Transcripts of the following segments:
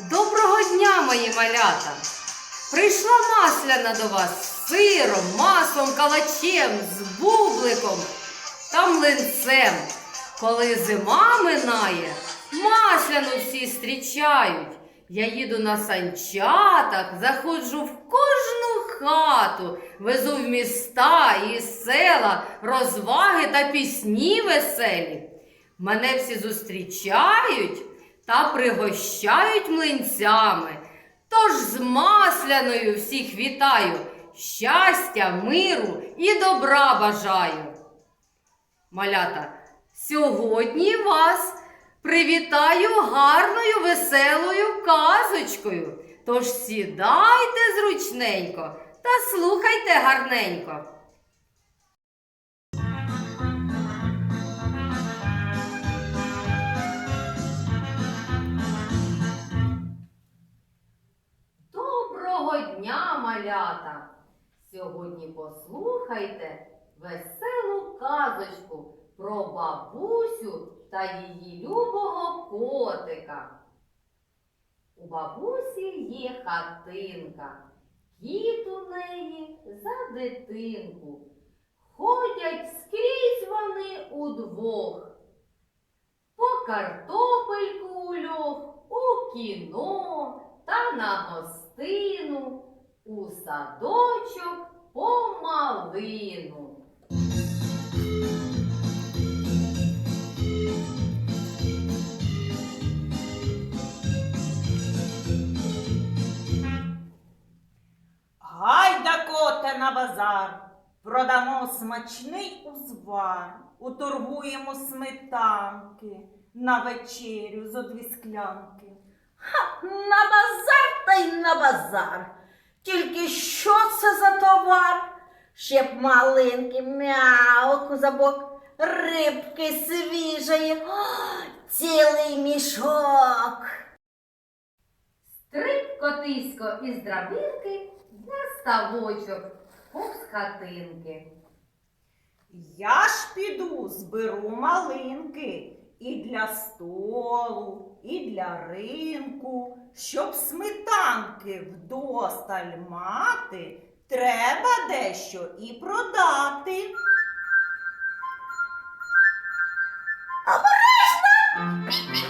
Доброго дня, мої малята! Прийшла масляна до вас з сиром, маслом, калачем, з бубликом та млинцем. Коли зима минає, масляну всі зустрічають. Я їду на санчатах, заходжу в кожну хату, везу в міста і села розваги та пісні веселі. Мене всі зустрічають та пригощають млинцями. Тож з масляною всіх вітаю, щастя, миру і добра бажаю. Малята, сьогодні вас привітаю гарною веселою казочкою. Тож сідайте зручненько та слухайте гарненько. Малята! Сьогодні послухайте веселу казочку про бабусю та її любого котика. У бабусі є хатинка, кіт у неї за дитинку. Ходять скрізь вони удвох. По картопельку у льох, у кіно та на гостину, у садочок по малину. Гайда коте на базар, продамо смачний узвар, уторгуємо сметанки на вечерю зо дві склянки. На базар та й на базар. Тільки що це за товар? Ще б малинки, м'яу, забок, рибки свіжої, О, цілий мішок. Стриб котисько із драбинки на ставочок повз хатинки. Я ж піду зберу малинки і для столу, і для ринку. Щоб сметанки вдосталь мати, треба дещо і продати. Я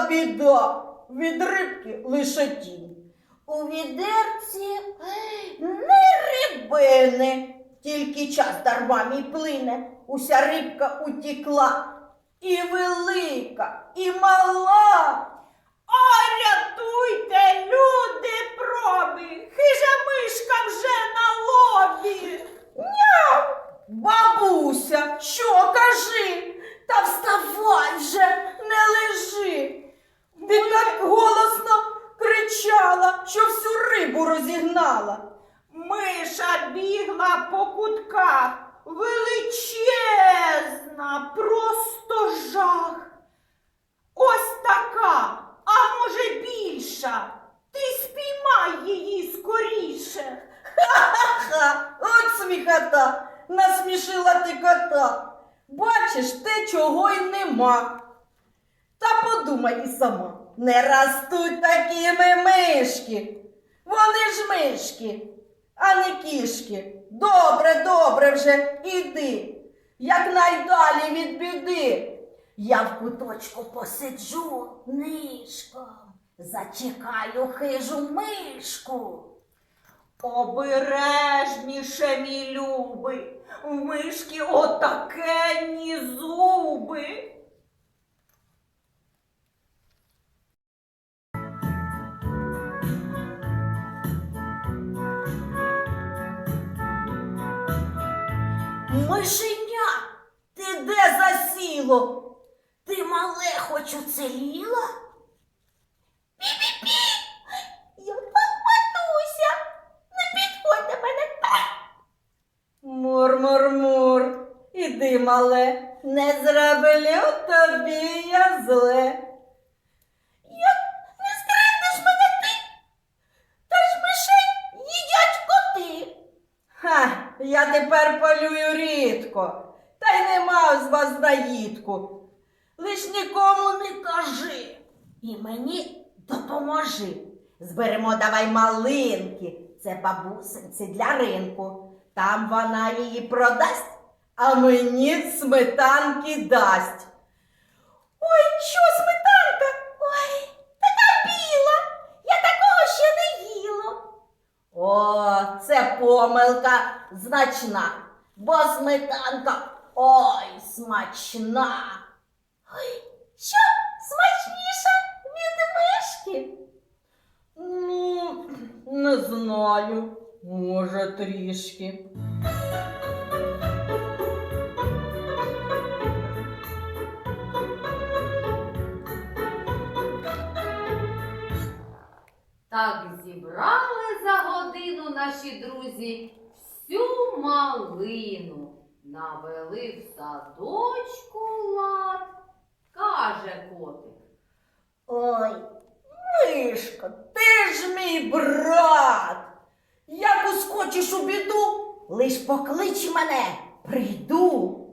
Біда, від рибки лише тінь. У відерці не рибини, тільки час дарма мій плине, уся рибка утікла. І велика, і мала. Ой, рятуйте, люди проби! Хижа мишка вже на лобі! Няу! Бабуся, що кажи? Та вставай вже, не лежи. Ти так голосно кричала, що всю рибу розігнала. Миша бігла по кутках, величезна, просто жах. Ось така, а може більша. Ти спіймай її скоріше. Ха, от сміхота, насмішила ти кота. Бачиш, те, чого й нема. Та подумай і сама, не ростуть такими мишки. Вони ж мишки, а не кішки. Добре, добре вже, іди, якнайдалі від біди. Я в куточку посиджу нишком, Зачекаю хижу мишку. Обережніше, мій любий, в мишки отакенні зуби. Мишеня, ти де засіло? Ти мале хоч уцеліла? Пі-пі-пі! Я так матуся! Не підходь до мене так! Мур-мур-мур, іди, мале, не зроблю тобі я зле. Тепер полюю рідко, та й нема з вас наїдку. Лиш нікому не кажи. І мені допоможи. Зберемо давай малинки. Це бабусинці для ринку. Там вона її продасть, а мені сметанки дасть. Ой, що сметанка? Ой, така біла! Я такого ще не їла. О, це помилка значна, бо сметанка ой смачна. Ой, що смачніша від мишки? Ну, не знаю, може трішки. Так зібрали за годину наші друзі всю малину. Навели в садочку лад, каже котик. Ой, Мишко, ти ж мій брат. Як ускочиш у біду, лиш поклич мене, прийду.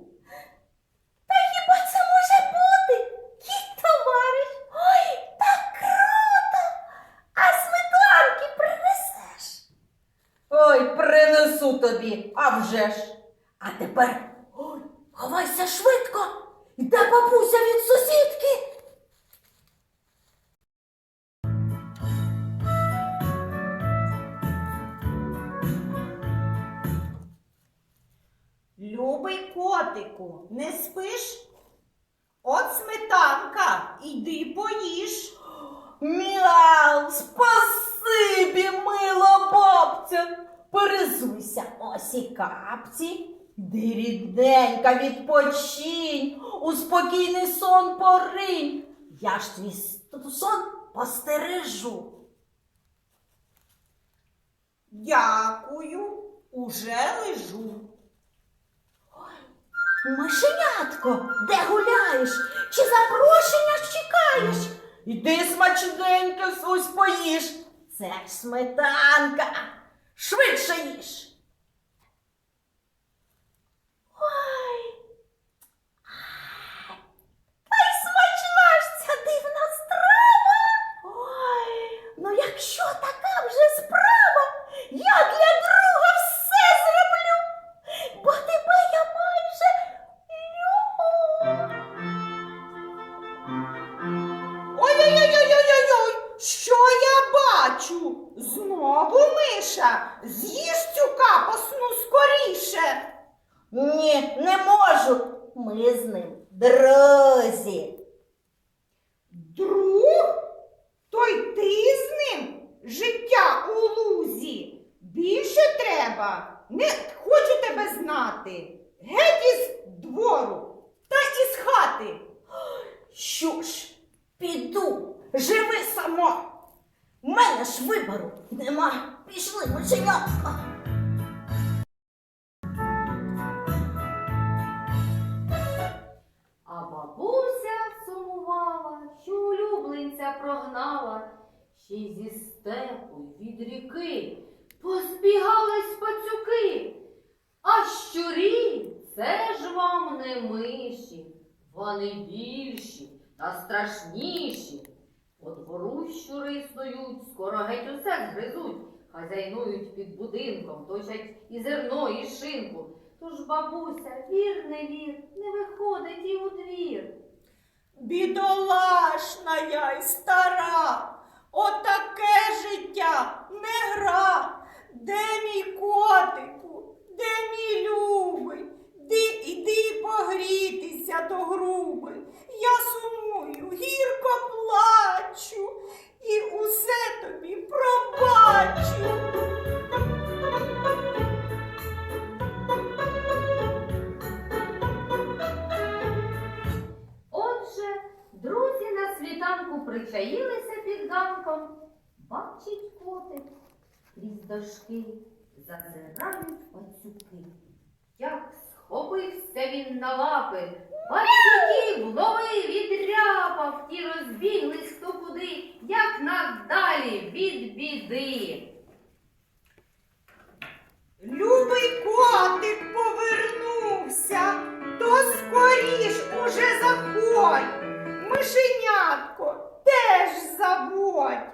Любий не спиш? От сметанка, іди поїж. Мяу, спасибі, мила бабця. Перезуйся, ось і капці. Де рідненька відпочинь, у спокійний сон поринь. Я ж твій сон постережу. Дякую, уже лежу. Мишенятко, де гуляєш? Чи запрошення чекаєш? Іди смачненько ось поїж. Це ж сметанка. Швидше їж. Що я бачу? Знову миша. З'їж цю капосну скоріше. Ні, не можу. Ми з ним друзі. Друг? То й ти з ним? Життя у лузі. Більше треба. Не Бабуся сумувала, що улюбленця прогнала, ще й зі степу від ріки позбігались пацюки. А щурі це ж вам не миші, вони більші та страшніші. По двору щури снують, скоро геть усе згризуть, хазяйнують під будинком, точать і зерно, і шинку. Тож бабуся, вір не вір, не виходить і у двір. Бідолашна я й стара, Отаке життя не гра. Де мій котику? Де мій любий? Ди, іди погрітися до груби. Зазирають пацюки. Як схопився він на лапи, пацюків ловив, відряпав, ті розбіглись хто куди, як надалі від біди. Любий котик повернувся, то скоріш уже заходь. Мишенятко, теж заводь.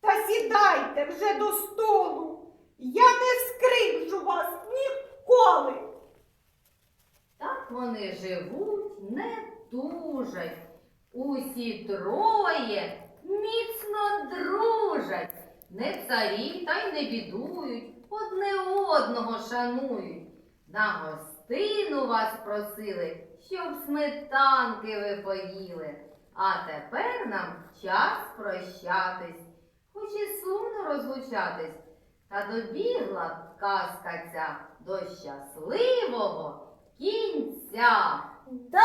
Та сідайте вже до столу. Я не вскривжу вас ніколи. Так вони живуть, не тужать. Усі троє міцно дружать. Не царі та й не бідують, одне одного шанують. На гостину вас просили, щоб сметанки ви поїли. А тепер нам час прощатись, хоч і сумно розлучатись. Та добігла казка ця до щасливого кінця. До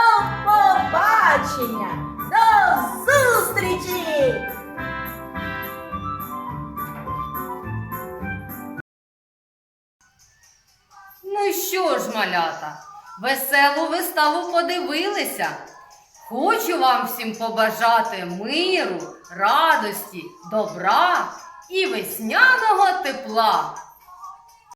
побачення! До зустрічі! Ну що ж, малята, веселу виставу подивилися. Хочу вам всім побажати миру, радості, добра і весняного тепла.